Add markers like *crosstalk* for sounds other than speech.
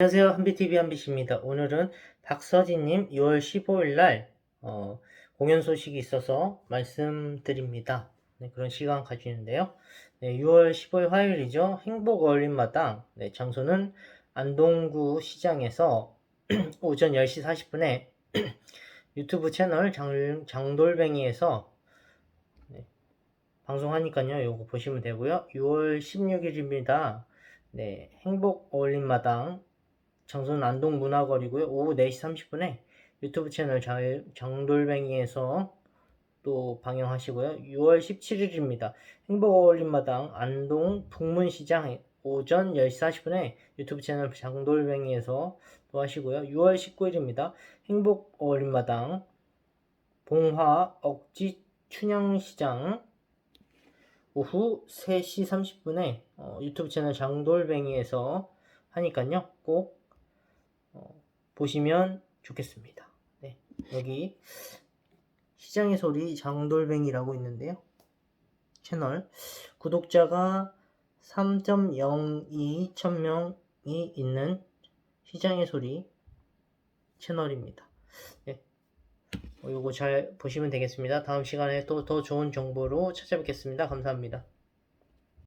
안녕하세요. 한비TV 한비씨입니다. 오늘은 박서진님 6월 15일 날 어, 공연 소식이 있어서 말씀드립니다. 네, 그런 시간 가지는데요. 네, 6월 15일 화요일이죠. 행복 어울림마당 네, 장소는 안동구 시장에서 *clears throat* 오전 10시 40분에 *clears throat* 유튜브 채널 장, 장돌뱅이에서 네, 방송하니까요. 요거 보시면 되고요. 6월 16일입니다. 네, 행복 어울림마당 장소는 안동 문화거리고요. 오후 4시 30분에 유튜브 채널 장, 장돌뱅이에서 또 방영하시고요. 6월 17일입니다. 행복 어울림마당 안동 북문시장 오전 10시 40분에 유튜브 채널 장돌뱅이에서 또 하시고요. 6월 19일입니다. 행복 어울림마당 봉화 억지 춘향시장 오후 3시 30분에 어, 유튜브 채널 장돌뱅이에서 하니까요. 꼭 어, 보시면 좋겠습니다. 네, 여기 시장의 소리 장돌뱅이라고 있는데요. 채널 구독자가 3.02 천명이 있는 시장의 소리 채널입니다. 네. 어, 요거 잘 보시면 되겠습니다. 다음 시간에 또 더 좋은 정보로 찾아뵙겠습니다. 감사합니다.